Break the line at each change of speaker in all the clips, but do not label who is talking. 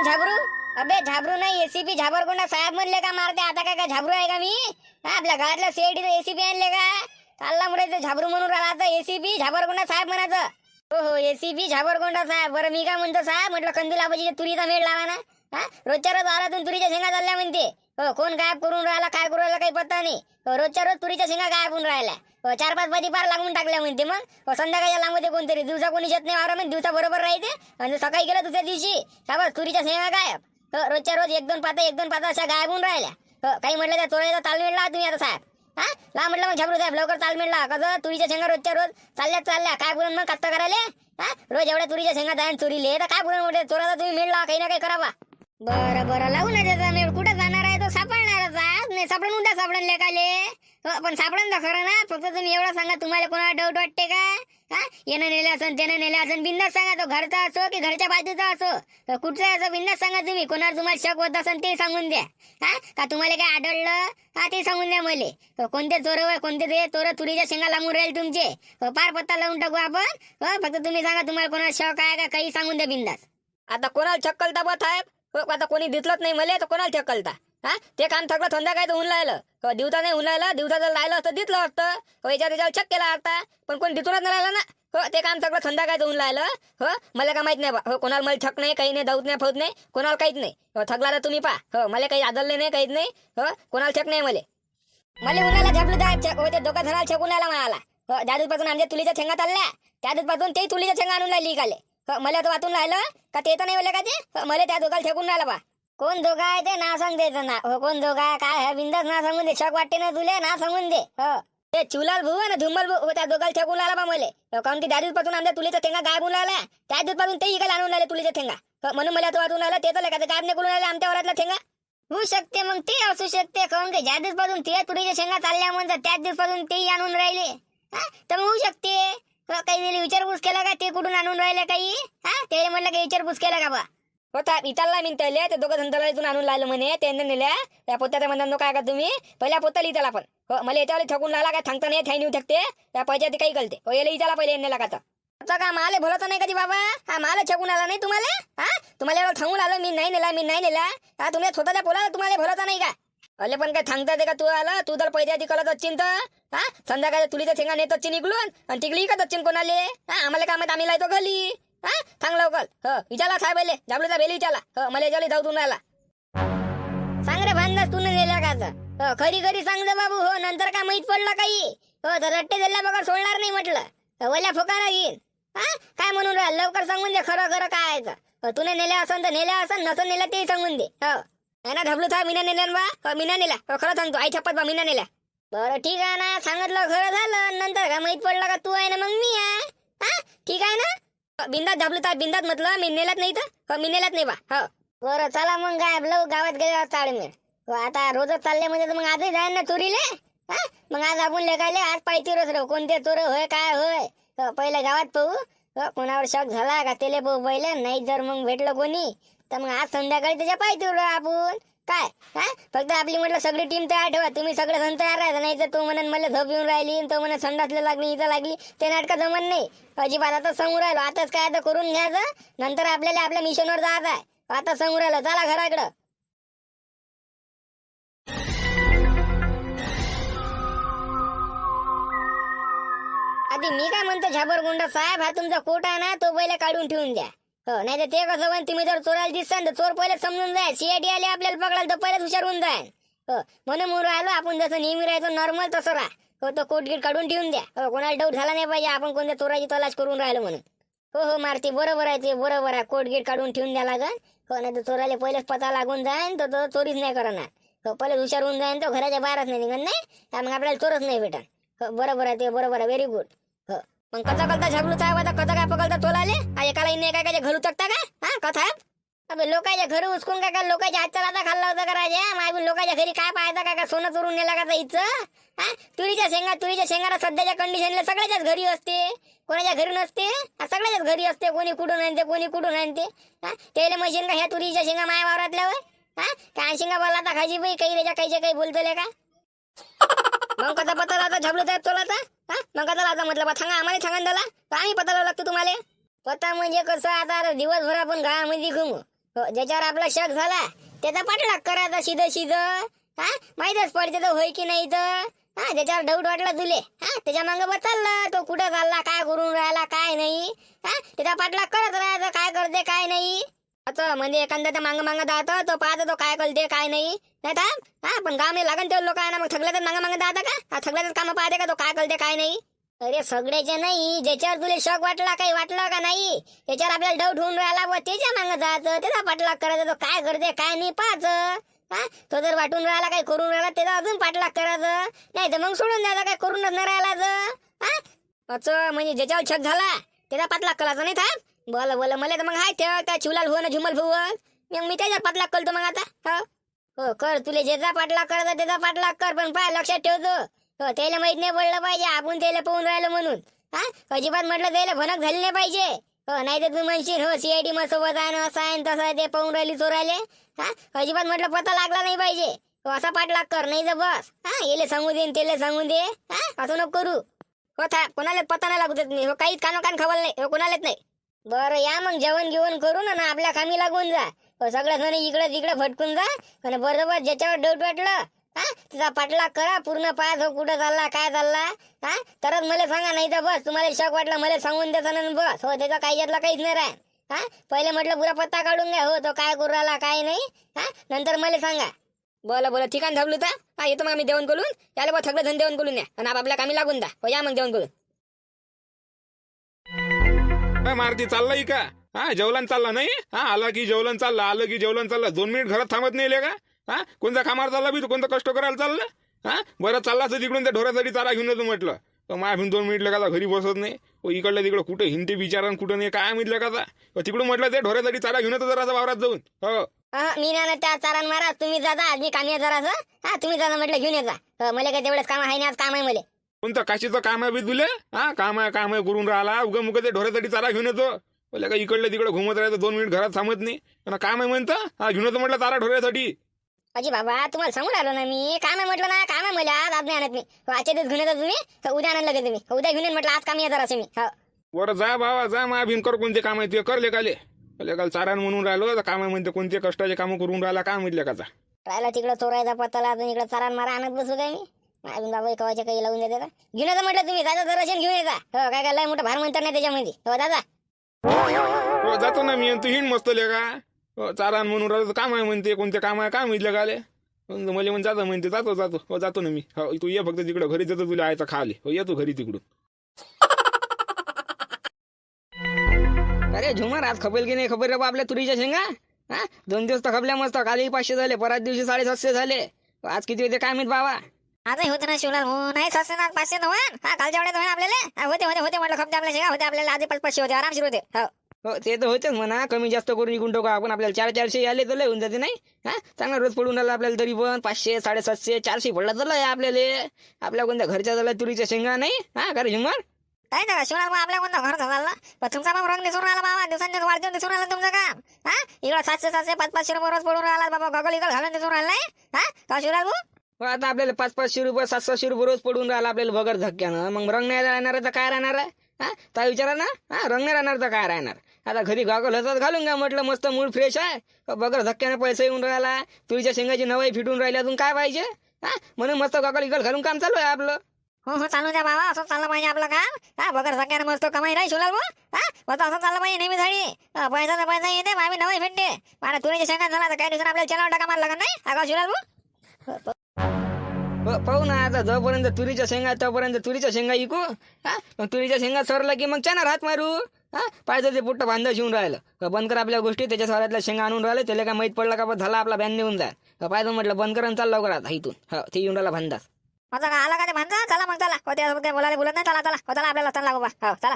कोण झाबरू? अबे झाबरू नाही एसीपी झाबरगुंडा साहेब म्हणले का मारते? आता काय काय झाबरू आहे का मी? आपल्या घरातल्या सीआयडीचं एसीपी आणले का? चालला मुळे झाबरू म्हणून राहिला आता एसीपी झाबरगुंडा साहेब म्हणायचं. हो हो एसीपी झाबरगुंडा साहेब. बरं मी काय म्हणतो साहेब? म्हटलं कंदील आबाजीच्या तुरीचा मेळ लावा ना. हा? रोजच्या रोज आरातून तुरीच्या शेंगा चालल्या म्हणते. हो कोण गायब करून राहिला काय करून राहिला काही पत्ता नाही. हो, रोजच्या रोज तुरीच्या शेंगा गायब होऊन राहिल्या. हो, चार पाच पाती पार लागून टाकल्या म्हणते मग. हो, संध्याकाळच्या लांब दे कोणतरी दिवसा कोणी येत नाही वावरा म्हणजे दिवसा बरोबर राहते आणि सकाळी गेलं दुसऱ्या दिवशी. का बस तुरीच्या शेंगा गायब. हो, रोजच्या रोज एक दोन पाता एक दोन पाता अशा गायब होऊन राहिल्या. काही म्हटलं त्या चोराचा तालमेल लावा तुम्ही आता साहेब. हा? ला म्हटलं मग झबरू साहेब लवकर तालमेल लावा. कसं? तुरीच्या शेंगा रोजच्या रोज. चालल्या चालल्या. काय बोलून मग? कत्ता करायला? हा? रोज एवढ्या तुरीच्या शेंगा जायन चोरीले तर काय बोलून म्हटलं? चोराचा तुम्ही मेळ काही ना काही करावा. बरं बरं. लावू ना त्याचा मेळ. नाही सापडून उद्या सापडून लेखाले हो, पण सापडून तर खरं ना फक्त तुम्ही एवढं सांगा तुम्हाला कोणाला डाऊट वाटते का? हा? येणं नेलं असं त्यानं नेलं असं बिंदास सांगा तो घरचा असो की घरच्या बाजूचा असो. तर कुठचा असं बिंदास सांगा तुम्ही कोणाला तुम्हाला शक होत असेल ते सांगून द्या. हा? का तुम्हाला काय आढळलं? हा ते सांगून द्या मले. हो, कोणते चोर होय कोणते ते चोर तुरीच्या शेंगा लांबून राहील तुमचे? हो, पार पत्ता लावून टाकू आपण. फक्त तुम्ही सांगा तुम्हाला कोणाला शक आहे का काही सांगून द्या बिंदास.
आता कोणाला चक्कलता बघ साहेब. आता कोणी दिसलंच नाही मला तर कोणाला चक्कलता हा? ते काम थकलं संध्याकाळी ऊन राहिलं हो, दिवसा नाही ऊन राहिलं दिवसा जर राहिलं असतं दिसलं असतं. हो याच्या त्याच्यावर चक केला असता. पण कोण दिसूनच नाही राहिलं ना. हो ते काम सगळं संध्याकाळी ऊन राहिलं हो मला काय माहीत नाही बा. हो कोणाला मला छक नाही काही नाही दाऊत नाही फौत नाही कोणाला काहीच नाही. हो थकला तर तुम्ही पा हो मला काही आदरले नाही काहीच नाही. हो कोणाला छक नाही मला.
मला उन्हाला झपलं जाय हो ते दोघं जणाला छकून आला म्हणाला हो त्या पासून आमच्या तुलीच्या छेंगा चालल्या त्या पासून ते तुलीच्या शेंगा आणून राहिली काले हो, मला तर वाचून राहिलं का ते तर नाही बोलले का ते? हो, मला त्या दोघाला ठेकून राहिला बा. कोण दोघा आहे ते ना सांग द्यायचं ना हो कोण दोघा आहे काय आहे बिंदास ना सांगून दे. शक वाटते ना तुले ना सांगून दे. हो. ते चिवलाल भाऊ ना धुमल भाऊ. हो, त्या दोघाला ठेकून आला बा मले. हो, काऊन की त्या पासून आमच्या तुलीचा ठेंगा गायब होऊन राहिला? त्या दिवसापासून ते इकडे आणून राहिले तुलीचा ठेंगा हो, म्हणून मला तो वाटून राहिला ते तर काय गायब नाही करून राहिले आमच्या वरातला ठेंगा होऊ शकते मग ते असू शकते. काऊन की ज्या दिवसापासून ते तुरीच्या शेंगा चालल्या म्हणजे त्याच दिवसापासून तेही आणून राहिले. हा तर मग होऊ शकते. हो, काही दिली विचारपूस केला का? ते कुठून आणून राहिले काही? हा ते म्हटलं काही विचारपूस केला का बा?
होता विचारला मी त्याले ते दोघं धंदाला इथून आणून लावलं म्हणे त्यांना नेल्या. त्या पोत्याच्या म्हणतात काय का तुम्ही. पहिल्या पोत्याला इथला पण. हो मला याच्यावर थकून लागला काय थांबता नाही थाई नेऊ शकते त्या पैशात काही कळते हो याला इथला पहिले नेला का आता का माले बोलत नाही कधी बाबा? हा माल छकून आला नाही तुम्हाला? हा? तुम्हाला एवढं थांबून आलं मी नाही नेला मी नाही नेला. हा तुम्ही स्वतःच्या पोलाला तुम्हाला बोलत नाही का? अले पण काय थांबता ते का तू आला? तू तर पैसे आधी कळत अच्छीन तर? हा? संध्याकाळच्या तुलीचा ठेंगा नेत अच्छी निघलून आणि तिकडे का अच्छीन कोणाले? हा आम्हाला काय माहीत आम्ही लायतो घाली हा? सांग लवकर. हो विचारला साहेबले आले. बेली विचारला हो मला याच्यावर जाऊ तू
सांग रे भांडास तू नेला का हो खरी खरी सांग रे बाबू. हो नंतर काय माहीत पडलं काही? हो तर रट्टे दिल्या बघा सोडणार नाही म्हटलं. हो, वल्या फुकारा घेईन हा? काय म्हणून राहिल? लवकर सांगून दे खरं खरं काय आहे तर. हो, तुने नेल्या असन तर नेल्या असन नसन नेल्या तेही सांगून दे. हो. नाही ना ढबलू था मीना नेल्या ना बा. हो मीना नेल्या. हो खरं सांगतो आई छप्पत बा मीना नेल्या. बरं ठीक आहे ना. सांगितलं खरं झालं. नंतर काय माहीत पडलं का तू आहे ना मग मी आहे. हा? ठीक आहे ना? बिंदात झापलं तर बिंदात म्हटलं मी नेलात नाही तर हो, मी नेलात नाही बा. हो. बरं चला मग काय आपलं गावात गेले चालेल हो आता रोजच चालले म्हणजे तर मग आजही जाईन ना चोरीले? हा? मग आज आपण लेखायले आज पाहिजे रोज राहू. कोणते चोर होय काय होय? हो, पहिले गावात पाहू. हो, कोणावर शक झाला का? तेले पाहू पहिले. नाही जर मग भेटलं कोणी तर मग आज संध्याकाळी त्याच्या पाहिजे राहू आपण. काय? हा? फक्त आपली म्हटलं सगळी टीम तयार ठेवा. तुम्ही सगळे जण तयार राहायचं नाही तर तो म्हणून मला झोप येऊन राहिली तो म्हणत संडासला लागली इथं लागली. ते नाटकं जमन नाही. अजिबात आता समोर राहिलो आताच काय आता करून घ्यायचं नंतर आपल्याला आपल्या मिशनवर जायचं आहे. आता समोर राहिलं चला घराकडं. आधी मी काय म्हणतो झाबर गुंडा साहेब हा तुमचा कोट आहे ना तो पहिले काढून ठेवून द्या. हो नाही तर ते कसं म्हणते तुम्ही जर चोरायला दिसतान तर चोर पहिले समजून जाय सीआयडी आले आपल्याला पकडायला तर पहिलेच हुशार होऊन जाय हो म्हणून म्हणून राहिलो आपण जसं नेहमी राहायचो नॉर्मल तसं राहा. हो तो कोट गिट काढून ठेवून द्या. हो कोणाला डाऊट झाला नाही पाहिजे आपण कोणत्या चोराची तलाश करून राहिलो म्हणून. हो हो मारती बरोबर आहे ते बरोबर आहे. कोट गिट काढून ठेवून द्या लागन हो नाही तर चोराला पहिलेच पता लागून जाईन तर तो चोरीच नाही करणार. हो पहिले हुशार होऊन जाईन तो घराच्या बाहेरच नाही निघत नाही? मग आपल्याला चोरच नाही भेटन हो बरोबर आहे ते बरोबर आहे. व्हेरी गुड मग कसा कलता झबलू साहेब आता कसा काय पकडता तोलाले एकाला इने काय काय घरू टाकता का हा कथा? अबे लोकांच्या घरी उचकून काय काय लोकांच्या हातचा लाता खाल्ला होता का राजा? माय लोकांच्या घरी काय पाहायचा काय का सोनं चोरून नेला का इथं? हा? तुरीच्या शेंगा तुरीच्या शेंगाला सध्याच्या कंडिशनला सगळ्याच्याच घरी असते. कोणाच्या घरी नसते? सगळ्याच्याच घरी असते. कोणी कुठून आणते कोणी कुठून आणते? हा? त्याला मशीन का ह्या तुरीच्या शेंगा माया वावरातल्या होय? हा? काय शेंगा बोलला आता खायची बाई काही रेजा काहीच्या काही बोलतले का? मग कसा पता लावता झबलू साहेब तोलाचा हा? मग कसा आता म्हटलं बा? सांगा आम्हाला सांगा त्याला. तर आम्ही पता लावू लागतो तुम्हाला? पता म्हणजे कसं आता दिवसभर आपण गावामध्ये घुमू. हो ज्याच्यावर आपला शक झाला त्याचा पाठलाग करायचा शिद शिद हा? माहीतच पडते तर होय की नाही तर. हा त्याच्यावर डाऊट वाटला तुले. हा त्याच्या मागं बस चालला. तो कुठं चालला काय करून राहिला काय नाही. हा त्याचा पाठलाग करत राहायचं काय करते काय नाही. असं म्हणजे एखादा त्या मागं मागं जातं तो पाहतो तो काय कळते काय नाही. नाही तर हा पण गाव लागन ते लोक आहे ना मग थकल्या तर मागं मागं जातं का? हा थकल्याच कामं पाहते का तो काय करते काय नाही? अरे सगळ्याचे नाही ज्याच्यावर तुला शॉक वाटला काही वाटलं का नाही? त्याच्यावर आपल्याला डाऊट होऊन राहिला व त्याच्या मागं जायचं त्याचा पाठलाग करायचा तो काय करते काय नाही पाहायचं हा तो जर वाटून राहिला काही करून राहिला त्याचा अजून पाठलाग करायचं. नाही तर मग सोडून द्यायचा काय करूनच नाही राहिला तर हा असं म्हणजे ज्याच्यावर शक झाला त्याचा पाठलाग करायचा नाही था बोला बोला. मला तर मग हाय ठेव त्या चिवलाल भुवन झुमल भुवन? मग मी त्याच्यात पाठलाग करतो मग आता. हो? हो कर. तुले ज्याचा पाठलाग कर त्याचा पाठलाग कर. पण पाय लक्षात ठेवतो. हो त्याला माहीत नाही पडलं पाहिजे. आपण त्याला पाहून राहिलो म्हणून. हा? अजिबात म्हटलं त्याला भनक झाली नाही पाहिजे. हो नाही तर तू म्हणशील हो सीआयडी मग सोबत आहे ना असं आहे तसं आहे ते पाहून राहिली चोरायले हा? अजिबात म्हटलं पता लागला नाही पाहिजे. हो असा पाठलाग कर नाही तर बस. हा? येले सांगू दे त्याला सांगू दे. हा? असं नको करू. हो था कोणाला पता नाही लागू देत नाही हो काहीच कानो कान खबर नाही. हो कोणालाच नाही. बरं या मग जेवण घेऊन करू ना आपल्या कामी लागून जा. हो, सगळ्या जण इकडे तिकडे भटकून जा आणि बरोबर ज्याच्यावर डाऊट वाटलं हा तिचा पाठलाग करा. पूर्ण पाय हो कुठं चालला काय चालला हा तरच मला सांगा नाही तर बस. तुम्हाला शक वाटला मला सांगून द्यायचं ना बस. हो त्याचा काही यातला काहीच नाही राह हा पहिले म्हटलं पुरा पत्ता काढून घ्या. हो तो काय करू राहिला काय नाही हा नंतर मला सांगा.
बोला बोला ठिकाण थांबलो तर? हा येतो मग आम्ही जेवण करून याला बघ सगळं धन जेवण करून द्या. आणि आपल्या कामी लागून द्या. हो या मग जेवण करून
काय मारती चाललाय का? हा जेवलन चालला नाही? हा आला की जेवलन चालला आलं की जेवलन चालला. दोन मिनिट घरात थांबत नाही का? हा कोणता कामावर चालला बी तू कोणतं कष्ट करायला चाललं? हा बरं चालला तर तिकडून त्या ढोरासाठी चारा घेऊन येतो म्हटलं. तर माझ्या दोन मिनिट लगाचा घरी बसत नाही. व इकडलं तिकडं कुठं हिंदी विचारा कुठं नाही काय म्हटलं का तिकडून म्हटलं ते ढोऱ्यासाठी चारा घेऊन येतो जरा वावरात जाऊन. हो.
मी ना त्या चारा मारा तुम्ही जाता आज मी कामी जरासं. हा तुम्ही जाता म्हटलं घेऊन येता हो, मला काय तेवढंच काम आहे ना आज काम आहे मला.
कोणतं काशीचं काम आहे बी तुले हा काम आहे काम आहे करून राहिला उगा मुग ते ढोऱ्यासाठी चारा घेऊन येतो. बोले का इकडलं तिकडं घुमत राहायचं दोन मिनिट घरात थांबत नाही. पण काम आहे म्हणतं. हा घेऊन येतो म्हटलं चारा ढोऱ्यासाठी.
अजी बाबा तुम्हाला सांगून आलो ना मी. काम आहे म्हटलं ना काम आहे मला आज आज नाही आणत मी. हो, आजच्या दिवस घेऊन येता तुम्ही. हो, उद्या आणलं लगेच तुम्ही हो, उद्या घेऊन येईन म्हटलं आज काम येतात असे मी. हो.
वर जा बाबा जा. मा कर कोणते काम आहे ते कर लेकाले. लेकाल चारान म्हणून राहिलो. तर काम आहे म्हणते कोणते कष्टाचे कामं करून राहिला काय म्हटलं काचा
राहिला तिकडं चोरायचा पत्ताला अजून इकडं चारान मारा आणत बसू काय मी? अजून बाबा कवाच्या काही लावून देते का? घेऊन येता म्हटलं तुम्ही जायचं तर रशन घेऊन येता. हो काय काय लय मोठं भार म्हणतात नाही त्याच्यामध्ये. हो दादा.
हो जातो ना मी आणि तू हिंड मस्त लेका. हो चारान म्हणून राहिलो तर काम आहे म्हणते कोणते काम आहे काय म्हटलं काले मला म्हणून जातो म्हणते जातो जातो. हो जातो ना मी. हो तू ये फक्त तिकडं घरी देतो तुला आयचा खाले. हो ये तू घरी तिकडून.
अरे झुमर आज खपेल की नाही खबर रे बा आपल्या तुरीच्या शेंगा? हा? दोन दिवस तर खपल्या मस्त कालही पाचशे झाले परत दिवशी साडेसातशे झाले. आज किती होते काय माहीत बाबा?
आजही होते ना शिवलाल हो नाही सातशे ना पाचशे नव्हन हा कालच्या वेळेत आपल्याला. होते होते होते म्हटलं खपते आपल्या शेंगा होते आपल्याला. आधी पाच पाचशे होते आरामशीर होते हो.
हो ते तर होतेच म्हणा. कमी जास्त करून इकून टाकू. आपण आपल्याला चार चारशे आले तर लय होऊन जाते नाही? हा चांगला रोज पडून राहिला आपल्याला तरी पण. पाचशे साडेसातशे चारशे पडला तर लय आपल्याला. आपल्या कोणत्या घरच्या झाला तुरीच्या शेंगा नाही? हा का रे झुमर
काय ना मग आपल्या कोणता घर झाला? पण तुमचा मग रंग दिसून राहिला बाबा. दिवसांदिवस वाढतो दिसून राहिला तुमचं काम. हा? इकडं सातशे सातशे पाच पाचशे रुपये रोज पडून राहिला बाबा. गगल इकडं घालून दिसून राहिलाय हा? का शिवलाल भाऊ?
हो, आता आपल्याला पाच पाचशे रुपये सात सातशे रुपये रोज पडून राहिला आपल्याला बगर धक्क्यानं. मग रंग नाही राहणार तर काय राहणार आहे? हा? ता विचारा ना. हा रंग नाही राहणार तर काय राहणार? आता घरी गागल होतात घालून घ्या म्हटलं मस्त मूड फ्रेश आहे. हो, बगर धक्क्यानं पैसे येऊन राहिला. तुळीच्या शेंगाची नवाई फिटून राहिली अजून काय पाहिजे? हा? म्हणून मस्त गागल इगल घालून काम चालू आहे आपलं.
हो हो चालू द्या बाबा असं चाललं पाहिजे आपलं काम. हा बगर सगळ्यांना मस्त कमाई नाही शिवलाल भाऊ. हा मस्त असं चाललं पाहिजे नेहमी झाडी. हा, पैसा तर पैसा येते मामी नवाई भेटते मला तुरीच्या शेंगा झाला तर काही दिवसांनी आपल्याला चला टाका मारला लागत नाही? अगा का शिवलाल भाऊ?
पाहू ना आता जोपर्यंत तुरीच्या शेंगा तोपर्यंत तुरीच्या शेंगा इकू हा? मग तुरीच्या शेंगा सरला की मग चाणार हात मारू हा? पाहिजे ते पुट्ट बांधा शिवून राहिलं. बंद कर आपल्या गोष्टी त्याच्या स्वरातल्या शेंगा आणून राहिले त्याला काय माहीत पडलं का बा झाला आपला बॅन नेऊन जाय पाहिजे म्हटलं बंद कर चाल लवकर आता इथून. हो ते येऊन राहिला भांदास
माझा का आला का ते म्हणता चला मग चला. होते बोलायला बोलत नाही? चला चला. हो चला आपल्याला चला बाबा. हो चला.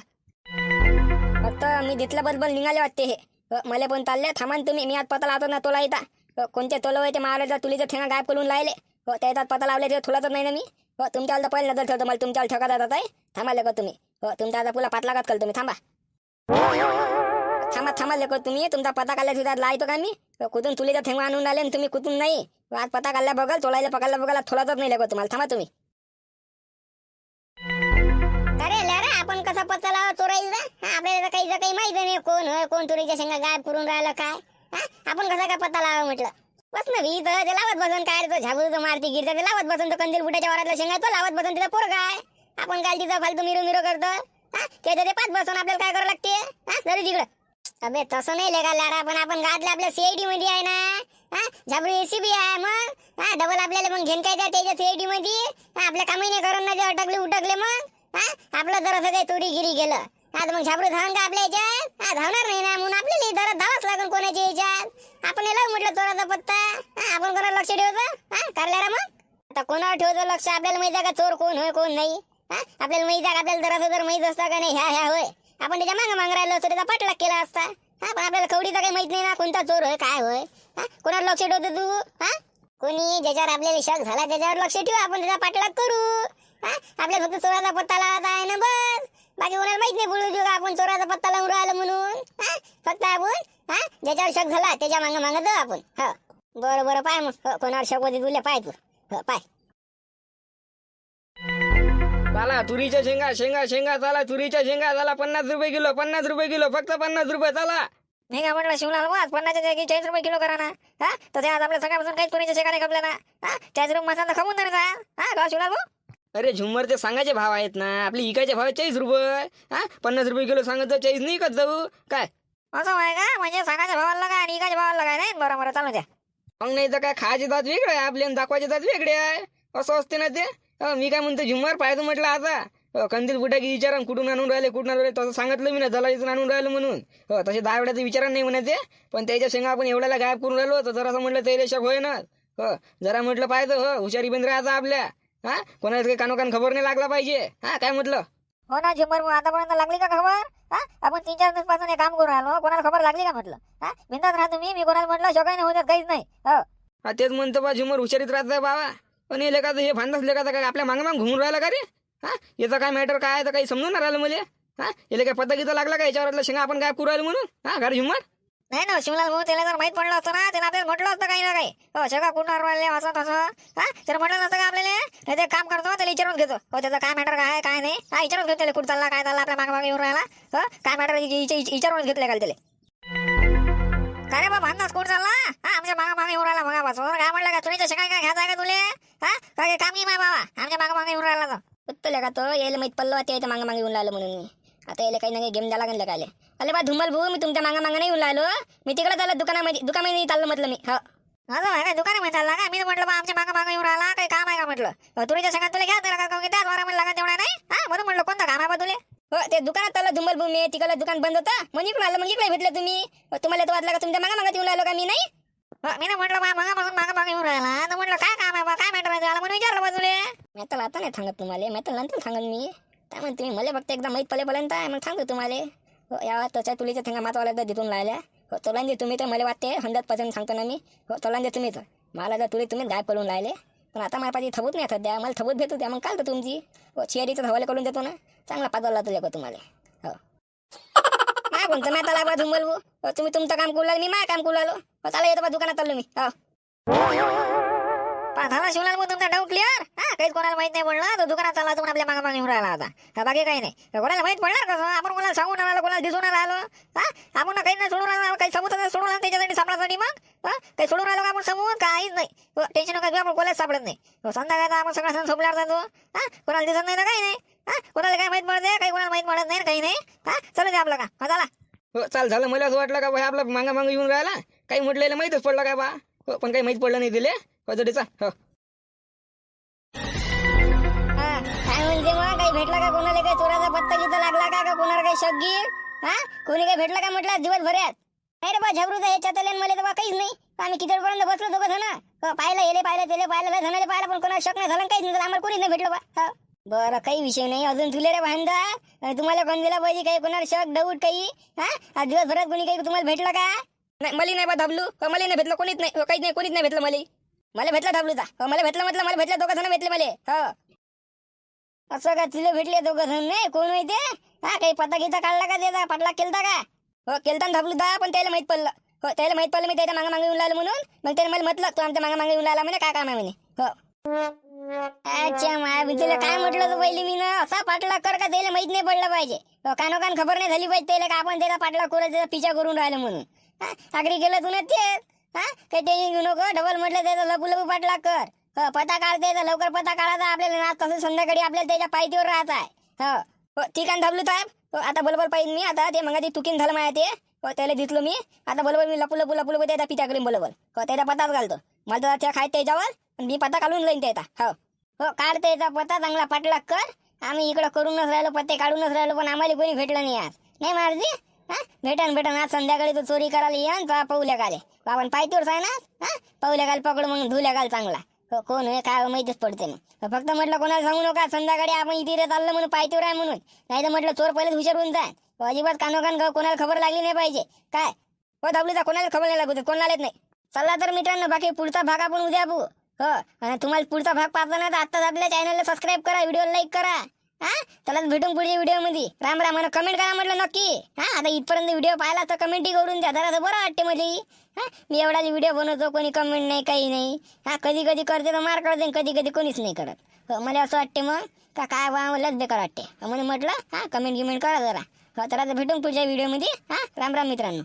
फक्त मी दिसल्या बदबल निघाले वाटते हे. हो, मला पण चालले. थांबा तुम्ही. मी आज पता लावतो ना तुला इथं. हो, कोणते तोलो ते मारले तुलीचं ठेंगा गायब करून लायले हो त्या येतात पता लावले ते नाही ना मी? हो तुमच्या तर पहिले नजर ठेवतो मला तुमच्या ठेका जातात आहे थांबायला लेको तुम्ही. हो तुमचा आता पुला पात लागत कल तुम्ही थांबा. थांबा थांबा लेको तुम्ही. तुमचा पता काढल्या तिथं लायतो का मी? हो, कुठून तुलीचा ठेंगा आणून आले तुम्ही कुठून नाही? हो, आज पता काढल्या बघाल तोडायला पकडला बघायला थोडाच नाही लेको तुम्हाला. थांबा तुम्ही. अरे आपण कसा पत्ता लावा चोरायचा? आपल्याला काही काही माहिती नाही कोण होय कोण तुरीच्या शेंगा गायब करून राहिलं काय? आपण कसा काय पत्ता लावा म्हटलं? बस ना तर ते लावत बसन काय तो झाबू तो मारती गिरता ते लावत बसन तो कंदील बुटाच्या वरातला शेंगा तो लावत बसन तिचा पोर काय? आपण काय तिथं फालतू मिरो मिरो करतो. हा त्याचं ते पाच बसून आपल्याला काय करावं लागते? हा जरी तिकडं. अबे तसं नाही लेगा लारा पण आपण घातलं आपल्या सीआयडी मध्ये आहे ना? हा झाबरू एसीबी आहे मग. हा डबल आपल्याला मग घेऊन काय त्याच्या सीआयडी मध्ये? आपल्या कामही नाही करून ना ते अटकले उटकले मग. हा आपलं जर असं काही चोरीगिरी गेलं आज मग झाबरू धावून का आपल्या याच्यात? हा धावणार नाही ना. म्हणून आपल्याला जरा धावाच लागेल कोणाच्या याच्यात? आपण याला म्हटलं चोराचा पत्ता. हा आपण कोणाला लक्ष ठेवतो? हा कारल्याला मग? आता कोणावर ठेवतो लक्ष? आपल्याला माहिती आहे का चोर कोण होय कोण नाही? हा आपल्याला माहिती आहे का आपल्याला जर जर माहीत असतं का नाही? ह्या ह्या होय. आपण त्याच्या मागं मागं राहिलो असतो त्याचा पाठलाग केला असता. हा पण आपल्याला कवडीचा काही माहीत नाही ना कोणता चोर होय काय होय? हा कोणावर लक्ष ठेवतो तू? हा? कोणी ज्याच्यावर आपल्याला शक झाला त्याच्यावर लक्ष ठेवू आपण त्याचा पाठलाग करू. हा आपल्या फक्त चोराचा पत्ता लावायचा आहे ना बस. बाकी कोणाला माहीत नाही बोलू देऊ का आपण चोराचा पत्ता लावून राहिलो म्हणून. हा? फक्त आपण हा? ज्याच्यावर शक झाला त्याच्या मागं मागं जाऊ आपण. हो. बरं बरं पाय मग. हो, कोणावर शक होते तुला पाय तू. हो पाय.
चला तुरीच्या शेंगा शेंगा शेंगा चला तुरीच्या शेंगा चला पन्नास रुपये किलो पन्नास रुपये किलो फक्त पन्नास रुपये चला
नाही का म्हटलं शिवलाल वाज पन्नासच्या जागी चाळीस रुपये किलो करा ना हा? तर ते आज आपल्या सकाळपासून काहीच कोणीच्या शेकाने खपल्या ना. हा? चाळीस रुपये मसाला खपून धरायचा. हा का शिवलाल भाऊ?
अरे झुम्मरचे सांगायचे भाव आहेत ना. आपले इकायचे भाव चाळीस रुपये. हा? पन्नास रुपये किलो सांगत जाऊ चाळीस नाही का जाऊ? काय?
असं आहे का? म्हणजे सांगायच्या भावाला काय आणि इकाच्या भावाला काय नाही? बरं बरं चालू द्या.
मग नाही तर काय खायचे दात वेगळे आहे आपले आणि दाखवायचे दात वेगळे. आहे असं असते ना ते? मी काय म्हणतो झुम्मर पाहिजे म्हटलं आता. कंदील बुटाकी विचारा कुठून आणून राहिले कुठून आणून राहिले तसं सांगितलं मी ना दलालीचं आणून राहिलं म्हणून. हो तसे दहा वेळाचं विचारा नाही म्हणा ते. पण त्याच्या शेंगा आपण एवढ्याला गायब करून राहिलो तर जरासं म्हटलं त्याला शक होय ना हो जरा म्हटलं पाहिजे हो हुशारी बंद राहायचा आपल्या. हा? कोणाला काही कानोकान खबर नाही लागला पाहिजे. हा काय म्हटलं?
हो ना झुंबर भाऊ आतापर्यंत लागली का खबर? हा? आपण तीन चार दिवसपासून हे काम करून राहिलो. कोणाला खबर लागली का म्हटलं? हा? बिंदात राहा तुम्ही. मी कोणाला म्हटलं शोकाय नाही होत काहीच नाही. हो.
हा तेच म्हणतो बा झुमर हुशारीत राहत बाबा. पण हे लेखाचं हे भांडस लेखाचं काय आपल्या मागं मागं घुमून राहिला का रे? हा? याचा काय मॅटर काय आहे? तर काही समजून राहिलं मला. हा? याला काय पत्ता गिता लागला का याच्यावर शेंगा आपण काय करू राहिलो म्हणून. हा गाडी झुमर
नाही ना शिवलाल भाऊ त्याला जर माहीत पडलं असतं ना त्याला आपल्याला म्हटलं असतं काही ना काही. हो सगळं कुठं राहिले असं तसं. हा तर म्हटलं नसतं का आपल्याला? नाही ते काम करतो त्याला विचारून घेतो. हो त्याचं काय मॅटर काय काय नाही. हा विचारून घेतो त्याला कुठं चालला काय चालला आपल्या मागे मागे येऊन राहिला. हो काय मॅटर विचारून घेतलं का त्याला. काय रे बाबा अंदाज कोण चालला? हा आमच्या मागा मागे येऊन राहिला मगा पासून हो, काय म्हटलं का? तुझ्या शिकाय काय घ्यायचं आहे का तुले? हा काय काम नाही बाबा? आमच्या मागा मागे येऊन राहिला तर उत्तले का तो? यायला माहीत पडलं ते मागे मागे येऊन राहिलं म्हणून मी. आता यायला काही ना काही गेम द्यायला लागेल काय अरे बा धुमल भाऊ मी तुमच्या मागा मागा नाही येऊन राहिलो. मी तिकडे चाललो दुकानामध्ये दुकानामध्ये चाललो म्हटलं मी. हो. असं आहे काय दुकानामध्ये चालला का? मी तर म्हटलं बा आमच्या मागा मागा येऊन राहिला काही काम आहे का म्हटलं? तुरीच्या सगळ्यात तुला घ्या त्याला का त्याच वारा म्हणला का तेवढा नाही? हा म्हणून म्हटलं कोणतं काम आहे बा तुले? हो ते दुकानात चाललं धुमल भाऊ मी. तिकडलं दुकान बंद होतं. मग इकडून आलं मग इकडे भेटलं तुम्ही. तुम्हाला तर वाटलं का तुमच्या मागा मागा येऊन राहिलो का मी नाही? हो, मी ना म्हटलं बा मागा मागून मागा मागा येऊन राहिला. तर म्हटलं काय काम आहे बा? काय मॅटर त्याला? म्हणून विचारलं बा तुले. मी तर आता नाही सांगत तुम्हाला. मी तर नंतर सांगत मी. काय म्हणते तुम्ही मला फक्त एकदा माहीत पडेपर्यंत आहे मग सांगतो तुम्हाला. हो या त्याच्या तुलीच्या थंगा मातवाला तर तिथून राहिल्या. हो तोलांजे तुम्ही तर मला वाटते हंड्रेड पर्सेंट सांगतो ना मी. हो तोलांजे तुम्ही तर. मला जर तुली तुम्ही गाय पडून राहिले. पण आता मला पाठी थबूत नाही सध्या मला थबूत भेटू द्या. मग काल तर तुमची? हो चिअरीचं हवाले करून देतो ना. चांगला पाजवला तुझ्या का तुम्हाला. हो. काय कोणतं नाही त्याला लागला धुंबल हो, तुम्ही तुमचं काम करू लागले मी माझं काम करू लागलो. हो चला येतो बा दुकानात चाललो मी. हो. पा झाला शिवलाल मग तुमचा डाऊट क्लिअर हा काहीच कोणाला माहीत नाही पडला. तो दुकानात चालला तुम्ही आपल्या मागा मागे येऊन राहिला आता. हा, बाकी काही नाही. कोणाला माहीत पडणार कसं? आपण कोणाला सांगून आलो कोणाला दिसून राहिलो हा? आपण काही नाही सोडून राहिलो काही समोर सोडून राहिलो त्याच्यासाठी सापडासाठी मग? काही सोडून राहिलो का आपण समोर काहीच नाही. टेन्शन नका घेऊ आपण कोणालाच सापडत नाही. संध्याकाळचा आपण सगळा सण सोपल्यावर जातो. हा? कोणाला दिसत नाही ना काही नाही. हा? कोणाला काय माहीत पडते काही कोणाला माहीत पडत नाही काही नाही. हा? चला दे आपलं का? हा चला.
हो चाल झालं. मला असं वाटलं का भाई आपलं मागा मागं येऊन राहिला. काही म्हटलेलं माहीतच पडलं काय बा? हो पण काही माहीत पडलं नाही दिले हो हो.
हा, काय म्हणते मग काही भेटला का कोणाला काही चोराचा पत्ता गित्ता लागला का का कोणाला काही शक गीर? हा? कोणी काही भेटला का म्हटलं दिवसभरात? नाही रे बा झबरूचा हे चतल्यान मला तर बा काहीच नाही. आम्ही किती पर्यंत बसलो दोघं जण. हो, पाहिलं येले पाहिलं तेले पाहिलं लय जणाले पाहिलं पण कोणाला शक नाही झालं काहीच नाही झालं. आम्हाला कोणीच नाही भेटलं बा. हो. बरं काही विषय नाही. अजून तुले रे भांडा तुम्हाला कोण दिला पाहिजे? काही कोणाला शक डाऊट काही? हा? आज दिवसभरात कोणी काही तुम्हाला भेटलं का?
नाही मला नाही बा दाबलू. हो, मला नाही भेटलं कोणीच नाही. हो, काहीच नाही कोणीच नाही भेटलं मला.
मला भेटला ढाबलूचा हो मला भेटलं म्हटलं मला भेटलं दोघं जण भेटले मला. हो. असं का तिला भेटले दोघं जण? नाही कोण माहिती हा काही पत्ता गिता काढला का त्याचा? पाटला केलता का? हो केलता ढाबलू दा पण त्याला माहीत पडलं. हो त्याला माहीत पडलं मी त्याच्यामागे मागे येऊन लागलो म्हणून. मग त्याने मला म्हटलं तू आमच्या मागे मागे येऊन राहिला म्हणे काय काम आहे म्हणे हो. अच्छा माया तिला काय म्हटलं तू पहिले मी ना असा पाटला कर का त्याला माहीत नाही पडलं पाहिजे. हो, कानोकान खबर नाही झाली पाहिजे त्याला का आपण त्याचा पाटला करू त्याचा पिछा करून राहिलो म्हणून. आगरी गेलं तू ना ते. हा? काही टेन्शन घेऊ नको. डबल म्हटलं त्याचा लपू लपू पाठला कर. हो पता काढता तर लवकर पता काढायचा. आपल्याला ना कसं संध्याकाळी आपल्याला त्याच्या पायतीवर राहत आहे. हो ठीक आहे धबलू साहेब? हो, आता बरोबर पाहिजे मी. आता ते मग ते तुकीन झालं माया ते हो त्याला दिसलो मी. आता बरोबर मी लपू लपू लपू लपू त्याचा पित्याकडे बरोबर. हो त्याचा पताच घालतो. मला तर त्या खायत त्याच्यावर. मी पता काढून लाईन त्याचा. हो. हो काढते त्याचा पत्ता चांगला पाठला कर. आम्ही इकडं करूनच राहिलो पत्ते काढूनच राहिलो पण आम्हाला कोणी भेटलं नाही आज. नाही मारजी हा? भेटन भेटन. आज संध्याकाळी तू चोरी करायला ये ना पाहुल्या काले आपण पायतीवर आहे ना? हा? पाहुल्या काल पकड मग धुल्या काल चांगला. हो, कोण आहे? काय हो? माहितीच पडते मग. हो, फक्त म्हटलं कोणाला सांगू नका. संध्याकाळी आपण इथे चाललं म्हणून पायतीवर आहे म्हणून. नाही तर म्हटलं चोर पहिलेच हुशार होऊन जाय अजिबात कानोकान ग- कोणाला खबर लागली नाही पाहिजे. काय? हो दाबली कोणाला खबर नाही लागू कोणाला येत नाही? चला तर मित्रांनो बाकी पुढचा भाग आपण उद्या बघू. हो आणि तुम्हाला पुढचा भाग पाहताना तर आत्ताच आपल्या चॅनलला सबस्क्राईब करा व्हिडिओ लाईक करा. हा? चला भेटून पुढच्या व्हिडिओमध्ये राम राम. आणि कमेंट करा म्हटलं नक्की. हा आता इथपर्यंत व्हिडिओ पाहिला तर कमेंटही करून द्या. जरा बरं वाटते मला. हा? मी एवढा व्हिडिओ बनवतो कोणी कमेंट नाही काही नाही. हा कधी कधी करते तर मार करते कधी कधी कोणीच नाही करत. हो मला असं वाटते मग. का काय बा मलाच बेकार वाटते. म्हणून म्हटलं हा कमेंट गिमेंट करा जरा. हो तर आता भेटून पुढच्या व्हिडिओमध्ये. हा राम राम मित्रांनो.